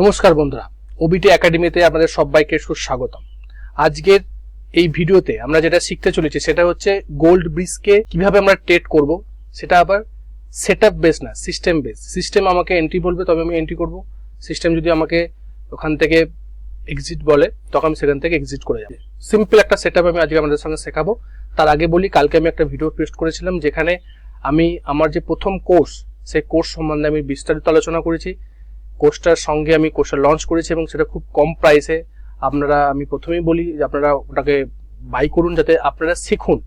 নমস্কার বন্ধুরা ওবিটি একাডেমিতে আপনাদের সবাইকে সুস্বাগতম। আজকের এই ভিডিওতে আমরা যেটা শিখতে চলেছি সেটা হচ্ছে গোল্ড ব্রিজকে কীভাবে আমরা ট্রেড করব, সেটা আবার সেট আপ বেস না সিস্টেম বেস সিস্টেম আমাকে এন্ট্রি বলবে, তবে আমি এন্ট্রি করব। সিস্টেম যদি আমাকে ওখান থেকে এক্সিট বলে, তখন আমি সেখান থেকে এক্সিট করে যাব। সিম্পল একটা সেট আমি আজকে আমাদের সঙ্গে শেখাবো। তার আগে বলি, কালকে আমি একটা ভিডিও পোস্ট করেছিলাম, যেখানে আমি আমার যে প্রথম কোর্স সেই কোর্স সম্বন্ধে আমি বিস্তারিত আলোচনা করেছি। কোর্সটার সঙ্গে আমি কোর্সটা লঞ্চ করেছি এবং সেটা খুব কম প্রাইসে আপনারা, আমি প্রথমেই বলি যে আপনারা ওটাকে বাই করুন যাতে আপনারা শিখুন।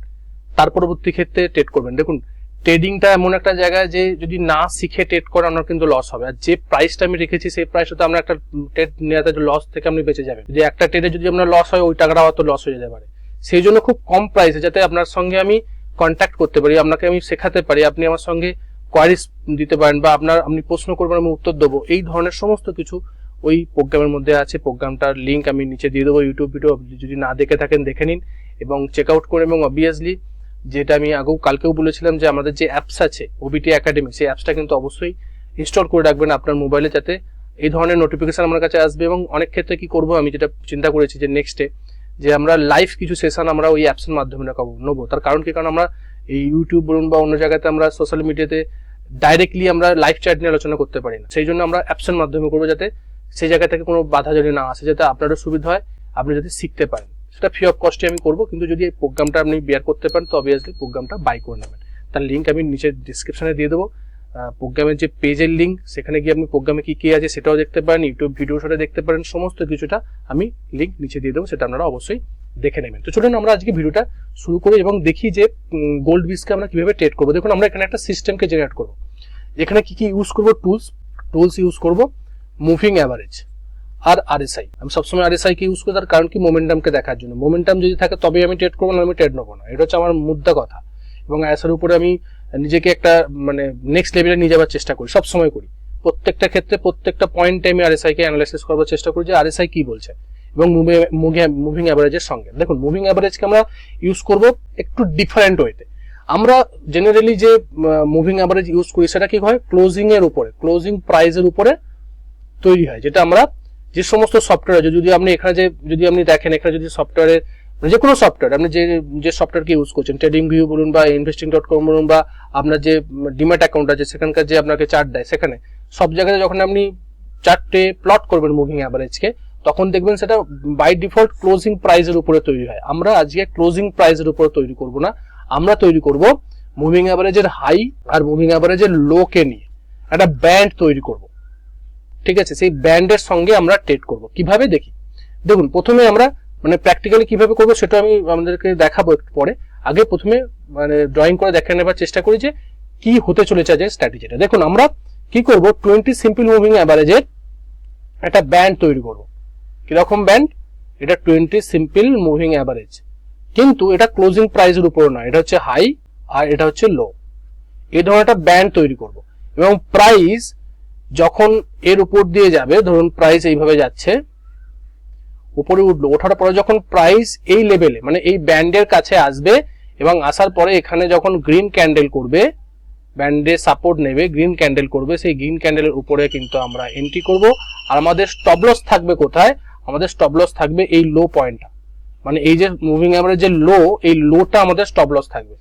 তার পরবর্তী ক্ষেত্রে ট্রেড করবেন। দেখুন ট্রেডিংটা এমন একটা জায়গায় যে যদি না শিখে ট্রেড করে আপনার কিন্তু লস হবে। আর যে প্রাইসটা আমি রেখেছি, সেই প্রাইসটা আমরা একটা ট্রেড নেওয়াতে লস থেকে আপনি বেঁচে যাবেন। যদি একটা ট্রেডে যদি আপনার লস হয়, ওই টাকাটা হয়তো লস হয়ে যেতে পারে। সেই জন্য খুব কম প্রাইসে যাতে আপনার সঙ্গে আমি কন্ট্যাক্ট করতে পারি, আপনাকে আমি শেখাতে পারি, আপনি আমার সঙ্গে কোয়ারিজ দিতে পারেন বা আপনার, আপনি প্রশ্ন করবেন, আমি উত্তর দেবো। এই ধরনের সমস্ত কিছু ওই প্রোগ্রামের মধ্যে আছে। প্রোগ্রামটার লিঙ্ক আমি নিচে দিয়ে দেবো ইউটিউব ভিডিও যদি না দেখে থাকেন, দেখে নিন এবং চেক আউট করে এবং অবভিয়াসলি যেটা আমি আগেও, কালকেও বলেছিলাম যে আমাদের যে অ্যাপস আছে ওবিটি একাডেমি সেই অ্যাপসটা কিন্তু অবশ্যই ইনস্টল করে রাখবেন আপনার মোবাইলে যাতে এই ধরনের নোটিফিকেশন আমার কাছে আসবে এবং অনেক ক্ষেত্রে কি করব আমি যেটা চিন্তা করেছি যে নেক্সটে যে আমরা লাইভ কিছু সেশন আমরা ওই অ্যাপসের মাধ্যমে নেব নেব। তার কারণ কি? কারণ আমরা এই ইউটিউব বলুন বা অন্য জায়গাতে আমরা সোশ্যাল মিডিয়াতে ডাইরেক্টলি আমরা লাইভ চ্যাট নিয়ে আলোচনা করতে পারি না। সেই জন্য আমরা অ্যাপসের মাধ্যমে করব যাতে সেই জায়গা থেকে কোনো বাধা যদি না আসে, যাতে আপনারও সুবিধা হয়, আপনি যাতে শিখতে পারেন। সেটা ফ্রি অফ কস্টে আমি করব, কিন্তু যদি এই প্রোগ্রামটা আপনি বিয়ার করতে পারেন, তো অবভিয়াসলি প্রোগ্রামটা বাই করে নেবেন। তার লিঙ্ক আমি নিচে ডিসক্রিপশনে দিয়ে দেবো। প্রোগ্রামের যে পেজের লিঙ্ক সেখানে গিয়ে আপনি প্রোগ্রামে কী কী আছে সেটাও দেখতে পারেন ইউটিউব ভিডিও সাথে দেখতে পারেন, সমস্ত কিছুটা আমি লিঙ্ক নিচে দিয়ে দেবো, সেটা আপনারা অবশ্যই দেখে নেবেন। তো চলুন আমরা আজকে ভিডিওটা শুরু করি এবং দেখি যে গোল্ড বিসকে আমরা কীভাবে ট্রেড করব। দেখুন, আমরা এখানে একটা সিস্টেমকে জেনারেট করব। এখানে কি কি ইউজ করব? টুলস টুলস ইউজ করব। মুভিং অ্যাভারেজ আর আরএসআই আমি সবসময় আরএসআই কে ইউজ করি, তার কারণ কি? মোমেন্টামকে দেখার জন্য। মোমেন্টাম যদি থাকে তবে আমি ট্রেড করব না আমি ট্রেড নেব না। এটা হচ্ছে আমার মুদ্রা কথা। এবং আরএসআর উপরে আমি নিজেকে একটা মানে নেক্সট লেভেলে নিয়ে যাওয়ার চেষ্টা করি, সবসময় করি। প্রত্যেকটা ক্ষেত্রে প্রত্যেকটা পয়েন্টে আমি আরএসআই কে অ্যানালাইসিস করবার চেষ্টা করি যে আরএসআই কি বলছে। এবং মুভিং অ্যাভারেজের সঙ্গে। দেখুন মুভিং অ্যাভারেজকে আমরা ইউজ করব একটু ডিফারেন্ট ওয়েতে আমরা জেনারেলি যে মুভিং অ্যাভারেজ ইউজ করি, সেটা কি হয়? ক্লোজিং এর উপরে ক্লোজিং প্রাইসের উপরে তৈরি হয়, যেটা আমরা যে সমস্ত সফটওয়্যার আছে, যদি আপনি এখানে যে, যদি আপনি দেখেন, এখানে যদি সফটওয়্যারের যে কোনো সফটওয়্যার আপনি যে যে সফটওয়্যারকে ইউজ করছেন ট্রেডিং ভিউ বলুন বা ইনভেস্টিং ডট কম বলুন বা আপনার যে ডিম্যাট অ্যাকাউন্ট আছে, সেখানকার যে আপনাকে চার্ট দেয়, সেখানে সব জায়গায় যখন আপনি চারটে প্লট করবেন মুভিং অ্যাভারেজকে তখন দেখবেন সেটা বাই ডিফল্ট ক্লোজিং প্রাইসের উপরে তৈরি হয়। আমরা আজকে ক্লোজিং প্রাইসের উপরে তৈরি করব না। আমরা তৈরি করব মুভিং অ্যাভারেজের হাই আর মুভিং অ্যাভারেজের লো কে নিয়ে। একটা ব্যান্ড তৈরি করব। ঠিক আছে? সেই ব্যান্ডের সঙ্গে আমরা ট্রেড করব। কীভাবে দেখি? দেখুন, প্রথমে আমরা মানে প্র্যাকটিক্যালি কীভাবে করব সেটা আমি আমাদেরকে দেখাবো একটু পরে। আগে প্রথমে মানে ড্রয়িং করে দেখে নেবার চেষ্টা করি যে কি হতে চলেছে যে স্ট্র্যাটেজিটা দেখুন, আমরা কি করব? টোয়েন্টি সিম্পল মুভিং অ্যাভারেজের একটা ব্যান্ড তৈরি করব। কীরকম ব্যান্ড এটা টোয়েন্টি সিম্পল মুভিং অ্যাভারেজ কিন্তু এটা ক্লোজিং প্রাইসের উপর না এটা হচ্ছে হাই আর এটা হচ্ছে লো এই ধরনের একটা ব্যান্ড তৈরি করব। এবং প্রাইস যখন এর উপর দিয়ে যাবে, ধরুন প্রাইস এইভাবে যাচ্ছে, উপরে উঠল, ওঠার পরে যখন প্রাইস এই লেভেলে মানে এই ব্যান্ডের কাছে আসবে এবং আসার পরে এখানে যখন গ্রিন ক্যান্ডেল করবে ব্যান্ডে সাপোর্ট নেবে গ্রিন ক্যান্ডেল করবে, সেই গ্রিন ক্যান্ডেলের উপরে কিন্তু আমরা এন্ট্রি করব। আর আমাদের স্টপলস থাকবে কোথায়? আমাদের স্টপলস থাকবে এই লো পয়েন্টটা মানে এই যে মুভিং অ্যাভারেজ যে লো এই লোটা আমাদের স্টপলস থাকবে।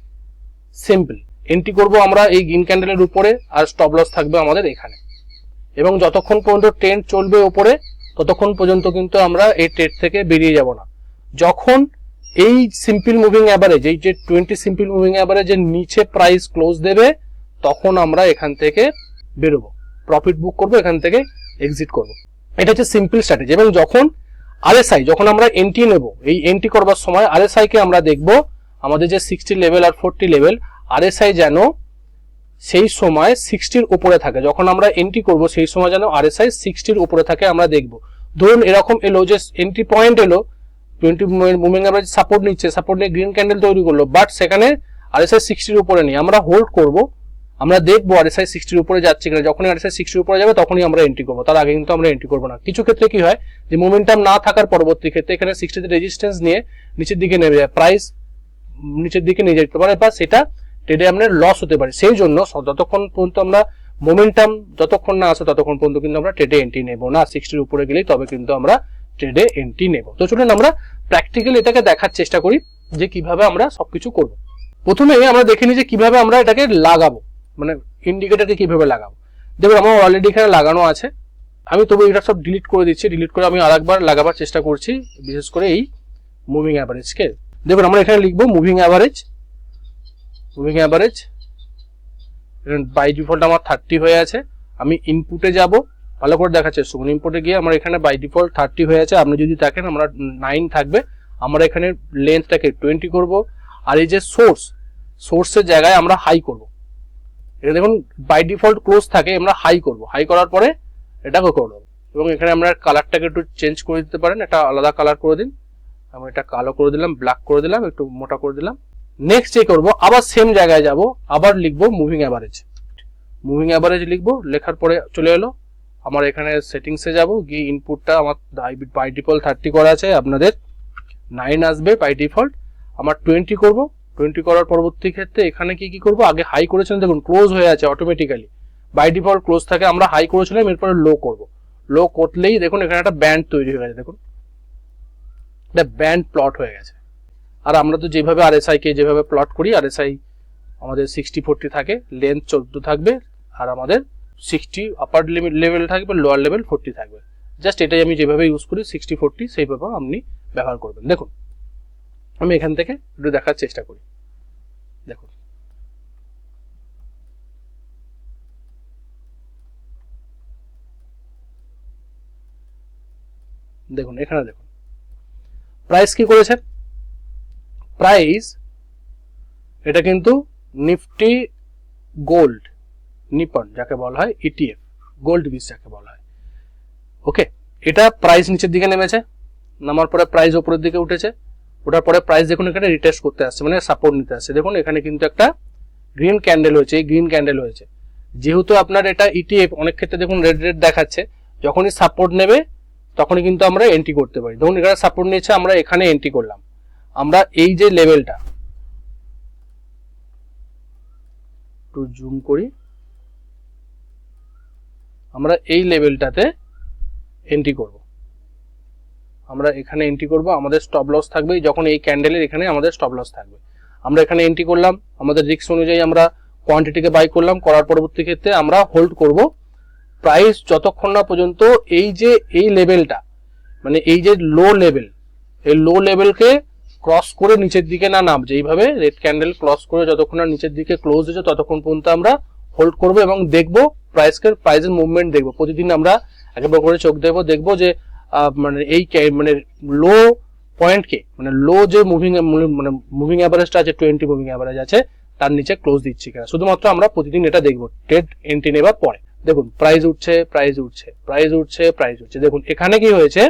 সিম্পল এন্ট্রি করব আমরা এই গ্রিন ক্যান্ডেলের উপরে আর স্টপ লস থাকবে আমাদের এখানে। এবং যতক্ষণ পর্যন্ত ট্রেন্ড চলবে ওপরে, ততক্ষণ পর্যন্ত কিন্তু আমরা এই ট্রেড থেকে বেরিয়ে যাব না। যখন এই সিম্পল মুভিং অ্যাভারেজ এই যে টোয়েন্টি সিম্পল মুভিং অ্যাভারেজের নিচে প্রাইস ক্লোজ দেবে, তখন আমরা এখান থেকে বেরোবো। প্রফিট বুক করব, এখান থেকে এক্সিট করব। এটা হচ্ছে সিম্পল স্ট্র্যাটেজি এবং যখন আরএসআই যখন আমরা এন্ট্রি নেব, এই এন্ট্রি করবার সময় আরএসআই কে আমরা দেখব, আমাদের যে সিক্সটি লেভেল আর ফোরটি লেভেল আরএসআই যেন সেই সময় সিক্সটির উপরে থাকে। যখন আমরা এন্ট্রি করব, সেই সময় যেন আরএসআই সিক্সটির উপরে থাকে, আমরা দেখব। ধরুন, এরকম এলো যে এন্ট্রি পয়েন্ট এলো টোয়েন্টি মুভিং অ্যাভারেজ সাপোর্ট নিচ্ছে সাপোর্ট নিয়ে গ্রিন ক্যান্ডেল তৈরি করল বাট সেখানে আরএসআই সিক্সটির উপরে নেই। আমরা হোল্ড করব আমরা দেখব আর আরএসআই সিক্সটির উপরে যাচ্ছে কিনা। যখনই আরএসআই সিক্সটির উপরে যাবে, তখনই আমরা এন্ট্রি করব। তার আগে কিন্তু আমরা এন্ট্রি করব না। কিছু ক্ষেত্রে কি হয় যে মোমেন্টাম না থাকার পরবর্তী ক্ষেত্রে এখানে সিক্সটিতে রেজিস্ট্যান্স নিয়ে নিচের দিকে নেমে যায়। প্রাইস নিচের দিকে নিয়ে যেতে পারে বা সেটা ট্রেডে আমাদের লস হতে পারে। সেই জন্য যতক্ষণ পর্যন্ত আমরা মোমেন্টাম যতক্ষণ না আসে, ততক্ষণ পর্যন্ত কিন্তু আমরা ট্রেডে এন্ট্রি নেব না। সিক্সটির উপরে গেলেই তবে কিন্তু আমরা ট্রেডে এন্ট্রি নেব। তো চলুন আমরা প্র্যাকটিক্যালি এটাকে দেখার চেষ্টা করি যে কীভাবে আমরা সবকিছু করব। প্রথমে আমরা দেখে নিই যে কীভাবে আমরা এটাকে লাগাবো। মানে ইন্ডিকেটারকে কীভাবে লাগাবো? দেখুন, আমার অলরেডি এখানে লাগানো আছে। আমি তবু এটা সব ডিলিট করে দিচ্ছি। ডিলিট করে আমি আরেকবার লাগাবার চেষ্টা করছি, বিশেষ করে এই মুভিং অ্যাভারেজকে দেখুন, আমরা এখানে লিখব moving average moving average by default আমার থার্টি হয়ে আছে। আমি ইনপুটে যাব। ভালো করে দেখার চেষ্টা করুন ইনপুটে গিয়ে আমার এখানে বাই ডিফল্ট থার্টি হয়ে আছে। আপনি যদি দেখেন, আমরা নাইন থাকবে। আমরা এখানে লেন্থটাকে টোয়েন্টি করব। আর এই যে সোর্স সোর্সের জায়গায় আমরা হাই করব। এটা দেখুন বাই ডিফল্ট ক্লোজ থাকে, আমরা হাই করব। হাই করার পরে এটাকে করে এবং এখানে আমরা কালারটাকে একটু চেঞ্জ করে দিতে পারেন, একটা আলাদা কালার করে দিন। আমি এটা কালো করে দিলাম ব্ল্যাক করে দিলাম, একটু মোটা করে দিলাম। নেক্সট যে করব, আবার সেম জায়গায় যাব, আবার লিখব মুভিং অ্যাভারেজ মুভিং অ্যাভারেজ লিখব, লেখার পরে চলে এলো। আমার এখানে সেটিংসে যাব, গিয়ে ইনপুটটা আমার বাই ডিফল্ট থার্টি করা আছে, আপনাদের। নাইন আসবে বাই ডিফল্ট আমার টোয়েন্টি করব। টোয়েন্টি করার পরবর্তী ক্ষেত্রে এখানে কি কি করব? আগে হাই করেছিলাম, দেখুন ক্লোজ হয়ে আছে অটোমেটিক্যালি বাই ডিফল্ট ক্লোজ থাকে, আমরা হাই করেছিলাম, এরপরে লো করব। লো করলেই দেখুন, এখানে একটা ব্যান্ড তৈরি হয়ে গেছে, দেখুন। একটা ব্যান্ড প্লট হয়ে গেছে। আর আমরা তো যেভাবে আরএসআই কে যেভাবে প্লট করি আরএসআই আমাদের সিক্সটি ফোরটি থাকে লেন্থ চোদ্দ থাকবে, আর আমাদের সিক্সটি আপার লিমিট লেভেল থাকবে লোয়ার লেভেল ফোরটি থাকবে। জাস্ট এটাই আমি যেভাবে ইউজ করি সিক্সটি ফোরটি সেইভাবে আপনি ব্যবহার করবেন। দেখুন আমি এখান থেকে একটু দেখার চেষ্টা করি। দেখুন দেখুন, এখানে দেখুন। প্রাইস কি করেছে প্রাইস এটা কিন্তু নিফটি গোল্ড নিপন যাকে বলা হয় ইটিএফ গোল্ড বিস যাকে বলা হয়। ওকে এটা প্রাইস নিচের দিকে নেমেছে, নামার পরে প্রাইস উপরের দিকে উঠেছে। ওটার পরে প্রাইস দেখুন এখানে রিটেস্ট করতে আসছে মানে সাপোর্ট নিতে আসছে। দেখুন, এখানে কিন্তু একটা গ্রিন ক্যান্ডেল হয়েছে, এই গ্রিন ক্যান্ডেল হয়েছে। যেহেতু আপনার এটা ইটিএফ অনেক ক্ষেত্রে দেখুন রেড রেড দেখাচ্ছে, যখনই সাপোর্ট নেবে, তখনই কিন্তু আমরা এন্ট্রি করতে পারি। ধরুন, এখানে সাপোর্ট নিয়েছে, আমরা এখানে এন্ট্রি করলাম। আমরা এই যে লেভেলটা একটু জুম করি। আমরা এই লেভেলটাতে এন্ট্রি করব। আমরা এখানে এন্ট্রি করব, আমাদের স্টপ লস থাকবে, যখন এই ক্যান্ডেলের এখানে আমাদের স্টপ লস থাকবে। আমরা এখানে এন্ট্রি করলাম, আমাদের রিস্ক অনুযায়ী আমরা কোয়ান্টিটিকে বাই করলাম, করার পরবর্তী ক্ষেত্রে আমরা হোল্ড করব। প্রাইস যতক্ষণ না পর্যন্ত এই যে, এই লেভেলটা মানে এই যে লো লেভেল এই লো লেভেলকে ক্রস করে নিচের দিকে না নামছে এইভাবে রেড ক্যান্ডেল ক্রস করে যতক্ষণ না নিচের দিকে ক্লোজ হয়েছে, ততক্ষণ পর্যন্ত আমরা হোল্ড করব এবং দেখব প্রাইসকে প্রাইসের মুভমেন্ট দেখব। প্রতিদিন আমরা একবার করে চোখ দেবো, দেখব যে মানে এই মানে লো পয়েন্টকে মানে লো যে মুভিং মানে মুভিং অ্যাভারেজটা আছে টোয়েন্টি মুভিং অ্যাভারেজ আছে, তার নিচে ক্লোজ দিচ্ছি কিনা। শুধুমাত্র আমরা প্রতিদিন এটা দেখব ট্রেড এন্ট্রি নেবার পরে। দেখুন প্রাইস উঠছে প্রাইস উঠছে প্রাইস উঠছে প্রাইস উঠছে। দেখুন, এখানে কি হয়েছে?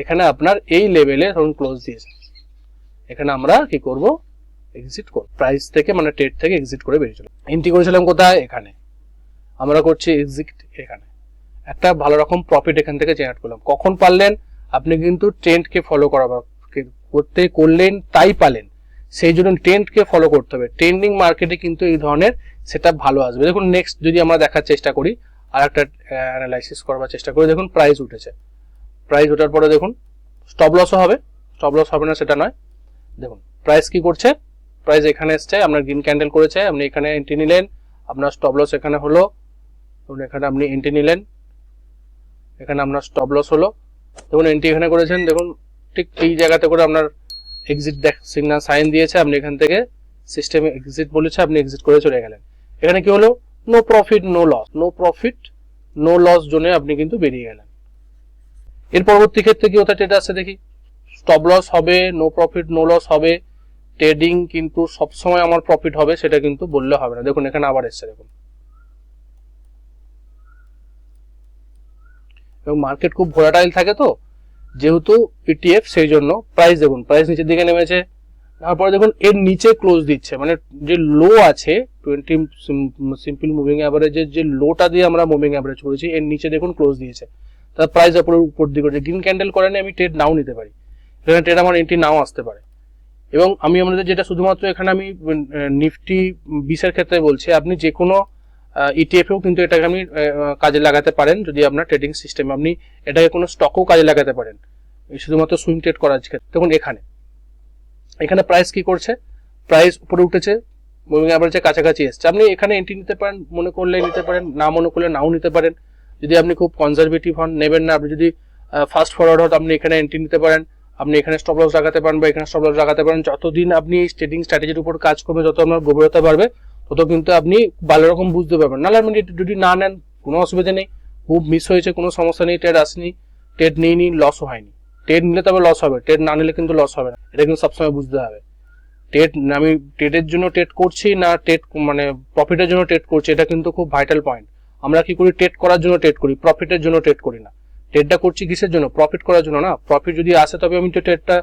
এখানে আপনার এই লেভেলে ধরুন ক্লোজ দিয়েছে। এখানে আমরা কি করব? এক্সিট করব। প্রাইস থেকে মানে ট্রেড থেকে এক্সিট করে বেরিয়ে চলো এন্ট্রি করেছিলাম কোথায়? এখানে। আমরা করছি এক্সিট এখানে। একটা ভালো রকম প্রফিট এখান থেকে জেনারেট করলাম। কখন পারলেন? আপনি কিন্তু ট্রেন্ডকে ফলো করাবার করতে করলেন, তাই পালেন সেই জন্য ট্রেন্ডকে ফলো করতে হবে। ট্রেন্ডিং মার্কেটে কিন্তু এই ধরনের সেটা ভালো আসবে। দেখুন নেক্সট যদি আমরা দেখার চেষ্টা করি আর একটা অ্যানালাইসিস করবার চেষ্টা করি, দেখুন প্রাইস উঠেছে। প্রাইস ওঠার পরে দেখুন স্টপ লসও হবে। স্টপ লস হবে না, সেটা নয়। দেখুন প্রাইস কি করছে? প্রাইস এখানে এসছে, আপনার গ্রিন ক্যান্ডেল করেছে, আপনি এখানে এন্ট্রি নিলেন, আপনার স্টপ লস এখানে হলো এখানে আপনি এন্ট্রি নিলেন। এখানে আপনার স্টপ লস হলো। দেখুন এন্ট্রি এখানে করেছেন। দেখুন, ঠিক এই জায়গাতে করে আপনার এক্সিট দেখ সিগন্যাল সাইন দিয়েছে। আপনি এখান থেকে সিস্টেমে এক্সিট বলেছে, আপনি এক্সিট করে চলে গেলেন। এখানে কি হলো? No profit no loss no profit no loss জোনে আপনি কিন্তু বেরিয়ে গেলেন। এর পরবর্তী ক্ষেত্রে কি হতে ট্রেড আসছে দেখি। স্টপ লস হবে নো প্রফিট নো লস হবে। ট্রেডিং কিন্তু সবসময় আমার প্রফিট হবে, সেটা কিন্তু বললে হবে না। দেখুন, এখানে আবার এসছে, দেখুন। এবং মার্কেট খুব ভোলাটাইল থাকে তো, যেহেতু ইটিএফ সেই জন্য প্রাইস দেখুন প্রাইস নিচের দিকে নেমেছে, তারপরে দেখুন এর নিচে ক্লোজ দিচ্ছে মানে যে লো আছে টোয়েন্টি সিম্পল মুভিং অ্যাভারেজের যে লোটা দিয়ে আমরা মুভিং অ্যাভারেজ করেছি, এর নিচে দেখুন ক্লোজ দিয়েছে। তার প্রাইস উপরে উপর দিকে উঠেছে। গ্রিন ক্যান্ডেল করেনি, আমি ট্রেড নাও নিতে পারি। এখানে ট্রেড আমার এন্ট্রি নাও আসতে পারে। এবং আমি আমাদের যেটা শুধুমাত্র এখানে আমি নিফটি বিশের ক্ষেত্রে বলছি, আপনি যে কোনো ইটিএফেও কিন্তু এটাকে আপনি কাজে লাগাতে পারেন যদি আপনার ট্রেডিং সিস্টেম আপনি এটাকে কোনো স্টকও কাজে লাগাতে পারেন। শুধুমাত্র সুইং ট্রেড করার ক্ষেত্রে দেখুন এখানে। এখানে প্রাইস কি করছে? প্রাইস উপরে উঠেছে মুভিং অ্যাভারেজের কাছাকাছি এসছে। আপনি এখানে এন্ট্রি নিতে পারেন, মনে করলে নিতে পারেন, না মনে করলে নাও নিতে পারেন। যদি আপনি খুব কনজারভেটিভ হন, নেবেন না। আপনি যদি ফাস্ট ফরওয়ার্ড হন, আপনি এখানে এন্ট্রি নিতে পারেন। আপনি এখানে স্টপ লস লাগাতে পারেন বা এখানে স্টপ লস লাগাতে পারেন। যতদিন আপনি এই ট্রেডিং স্ট্র্যাটেজির উপর কাজ করবেন যত আপনার গভীরতা বাড়বে তত কিন্তু আপনি ভালো রকম বুঝতে পারবেন। নাহলে আপনি যদি না নেন, কোনো অসুবিধা নেই। খুব মিস হয়েছে, কোনো সমস্যা নেই ট্রেড আসেনি। ট্রেড নিইনি লসও হয়নি। ট্রেড নিলে তবে লস হবে। ট্রেড না নিলে কিন্তু লস হবে না। এটা কিন্তু সবসময় বুঝতে হবে। ট্রেড আমি ট্রেডের জন্য ট্রেড করছি না ট্রেড মানে প্রফিটের জন্য ট্রেড করছি, এটা কিন্তু খুব ভাইটাল পয়েন্ট আমরা কি করি? ট্রেড করার জন্য ট্রেড করি প্রফিটের জন্য ট্রেড করি না। ট্রেডটা করছি কিসের জন্য? প্রফিট করার জন্য না। প্রফিট যদি আসে তবে আমি তো ট্রেডটা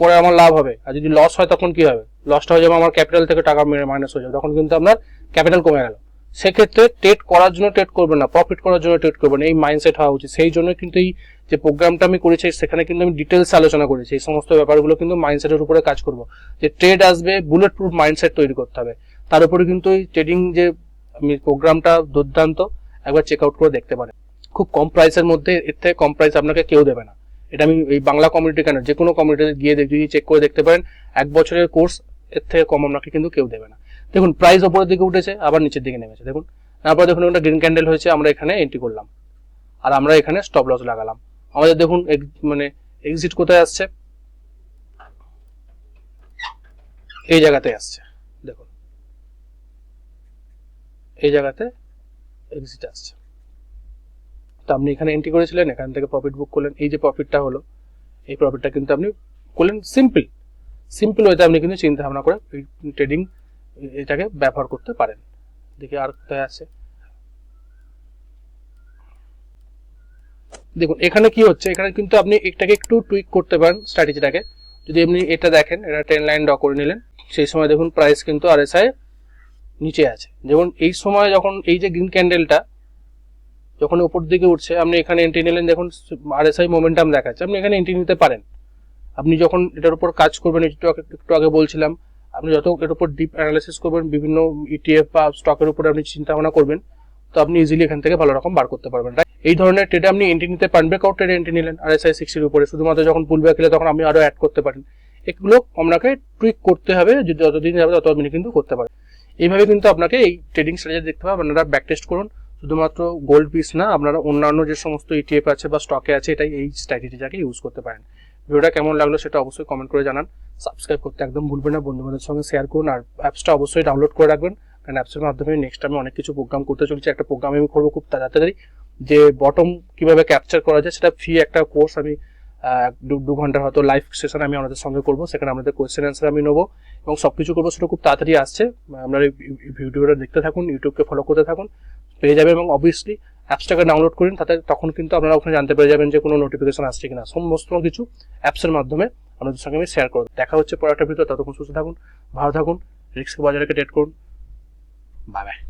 করে আমার লাভ হবে। আর যদি লস হয় তখন কি হবে? লসটা হয়ে যাবে আমার ক্যাপিটাল থেকে টাকা মাইনাস হয়ে যাবে। তখন কিন্তু আপনার ক্যাপিটাল কমে গেল। সেক্ষেত্রে ট্রেড করার জন্য ট্রেড করবেন না প্রফিট করার জন্য ট্রেড করবেন এই মাইন্ডসেট হওয়া উচিত। সেই জন্য কিন্তু এই যে প্রোগ্রামটা আমি করেছি, সেখানে কিন্তু আমি ডিটেলস আলোচনা করেছি। এই সমস্ত ব্যাপারগুলো কিন্তু মাইন্ডসেটের উপরে কাজ করব। যে ট্রেড আসবে বুলেট প্রুফ মাইন্ডসেট তৈরি করতে হবে। তার উপরে কিন্তু এই ট্রেডিং যে আমি প্রোগ্রামটা দুর্দান্ত, একবার চেক আউট করে দেখতে পারেন। খুব কম প্রাইসের মধ্যে, এর থেকে কম প্রাইস আপনাকে কেউ দেবে না। এটা আমি এই বাংলা কমিউনিটি কেন? যে কোনো কমিউনিটিতে গিয়ে যদি চেক করে দেখতে পারেন, এক বছরের কোর্স এর থেকে কম আপনাকে কিন্তু কেউ দেবে না। দেখুন প্রাইস ওপরের দিকে উঠেছে, আবার নিচের দিকে নেমেছে। দেখুন, তারপর দেখুন একটা গ্রিন ক্যান্ডেল হয়েছে, আমরা এখানে এন্ট্রি করলাম। আর আমরা এখানে স্টপ লস লাগালাম। আমাদের দেখুন মানে এক্সিট কোথায় আসছে? এই জায়গাতে আসছে। দেখুন। এই জায়গাতে এক্সিট আসছে। তো আপনি এখানে এন্ট্রি করেছিলেন, এখান থেকে প্রফিট বুক করলেন। এই যে প্রফিটটা হলো, এই প্রফিটটা কিন্তু আপনি করলেন সিম্পল সিম্পল ওয়েতে আপনি কিন্তু চিন্তা ভাবনা করে ট্রেডিং এটাকে ব্যবহার করতে পারেন। দেখি আর কোথায় আছে। দেখুন, এখানে কি হচ্ছে, এখানে কিন্তু আপনি এটাকে একটু টুইক করতে পারেন স্ট্র্যাটেজিটাকে যদি আপনি এটা দেখেন, এটা টেন লাইন ড্র করে নিলেন, সেই সময় দেখুন প্রাইস কিন্তু আরএসআই নিচে আছে। যেমন এই সময় যখন এই যে গ্রিন ক্যান্ডেলটা যখন উপর দিকে উঠছে, আপনি এখানে এন্ট্রি নিলেন, দেখুন আর এস আরএসআই মোমেন্টাম দেখাচ্ছে। আপনি এখানে এন্ট্রি নিতে পারেন। আপনি যখন এটার উপর কাজ করবেন একটু একটু আগে বলছিলাম, আপনি যত এর উপর ডিপ অ্যানালাইসিস করবেন, বিভিন্ন ইটিএফ বা স্টকের উপরে আপনি চিন্তা ভাবনা করবেন, তো আপনি ইজিলি এখান থেকে ভালো রকম বার করতে পারবেন, right? এই ধরনের ট্রেডে আপনি এন্ট্রি নিতে পারেন ব্রেকআউট ট্রেডে এন্ট্রি নিলেন আর এস আই সিক্সটির উপরে। শুধুমাত্র যখন পুল ব্যাক তখন আপনি আরও অ্যাড করতে পারেন। এগুলো আপনাকে টুইক করতে হবে যদি যতদিন যাবে তত আপনি কিন্তু করতে পারেন এইভাবে কিন্তু আপনাকে এই ট্রেডিং স্ট্র্যাটেজি দেখতে হবে, আপনারা ব্যাক টেস্ট করুন। শুধুমাত্র গোল্ড পিস না, আপনারা অন্যান্য যে সমস্ত ইটিএফ আছে বা স্টকে আছে, এটাই এই স্ট্র্যাটেজিটাকে ইউজ করতে পারেন। ভিডিওটা কেমন লাগল সেটা অবশ্যই কমেন্ট করে জানান। সাবস্ক্রাইব করতে একদম ভুলবেন না বন্ধু বান্ধবের সঙ্গে শেয়ার করুন, আর অ্যাপসটা অবশ্যই ডাউনলোড করে রাখবেন, কারণ অ্যাপসের মাধ্যমে নেক্সট আমি অনেক কিছু প্রোগ্রাম করতে চলেছি, একটা প্রোগ্রাম আমি করব খুব তাড়াতাড়ি। যে বটম কীভাবে ক্যাপচার করা যায় সেটা ফ্রি একটা কোর্স আমি দু- ঘণ্টার হয়তো লাইভ সেশন আমি আমাদের সঙ্গে করব। সেখানে আমাদের কোয়েশ্চেন অ্যান্সার আমি নেব এবং সব কিছু করব, সেটা খুব তাড়াতাড়ি আসছে। আপনারা ভিডিওটা দেখতে থাকুন ইউটিউবকে ফলো করতে থাকুন, পেয়ে যাবে এবং অবভিয়াসলি অ্যাপসটাকে ডাউনলোড করুন, তাতে তখন কিন্তু আপনারা ওখানে জানতে পেরে যাবেন যে কোনো নোটিফিকেশন আসছে কিনা। সমস্ত কিছু অ্যাপসের মাধ্যমে আপনাদের সঙ্গে আমি শেয়ার করব। দেখা হচ্ছে পরের একটা ভিডিও ততক্ষণ সুস্থ থাকুন, ভালো থাকুন রিস্ক বাজারকে ডেট করুন। Bye bye